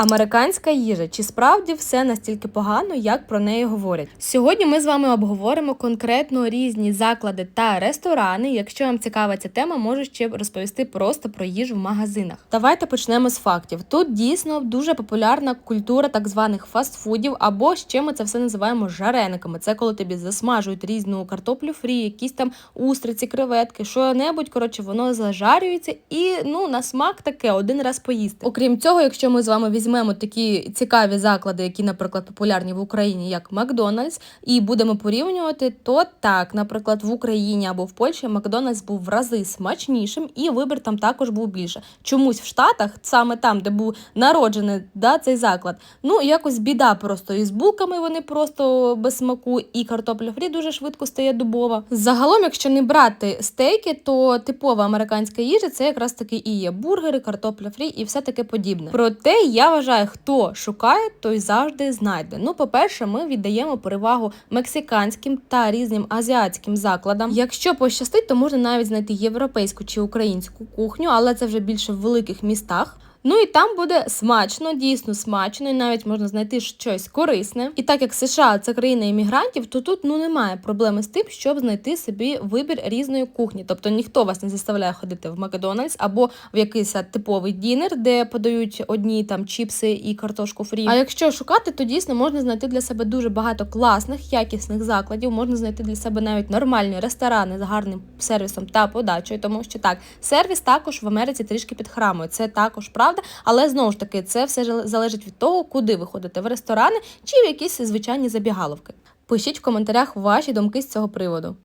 Американська їжа чи справді все настільки погано, як про неї говорять? Сьогодні ми з вами обговоримо конкретно різні заклади та ресторани. Якщо вам цікава ця тема, можу ще розповісти просто про їжу в магазинах. Давайте почнемо з фактів. Тут дійсно дуже популярна культура так званих фастфудів, або ще ми це все називаємо жарениками. Це коли тобі засмажують різну картоплю фрі, якісь там устриці, креветки, що небудь. Коротше, воно зажарюється і ну на смак таке один раз поїсти. Окрім цього, якщо ми з вами візьмемо такі цікаві заклади, які, наприклад, популярні в Україні, як Макдональдс, і будемо порівнювати, то так, наприклад, в Україні або в Польщі Макдональдс був в рази смачнішим, і вибір там також був більше. Чомусь в Штатах, саме там, де був народжений да, цей заклад, ну якось біда просто із булками вони просто без смаку, і картопля фрі дуже швидко стає дубова. Загалом, якщо не брати стейки, то типова американська їжа це якраз таки і є бургери, картопля фрі і все таке подібне. Проте я вважаю, хто шукає, той завжди знайде. Ну, по-перше, ми віддаємо перевагу мексиканським та різним азіатським закладам. Якщо пощастить, то можна навіть знайти європейську чи українську кухню, але це вже більше в великих містах. Ну і там буде смачно, дійсно смачно, і навіть можна знайти щось корисне. І так як США це країна іммігрантів, то тут ну немає проблеми з тим, щоб знайти собі вибір різної кухні. Тобто ніхто вас не заставляє ходити в Макдональдс або в якийсь типовий дінер, де подають одні там чіпси і картошку фрі. А якщо шукати, то дійсно можна знайти для себе дуже багато класних, якісних закладів. Можна знайти для себе навіть нормальні ресторани з гарним сервісом та подачею, тому що так, сервіс також в Америці трішки підхрамує. Це також правда, але знову ж таки це все залежить від того, куди ви ходите в ресторани чи в якісь звичайні забігаловки. Пишіть в коментарях ваші думки з цього приводу.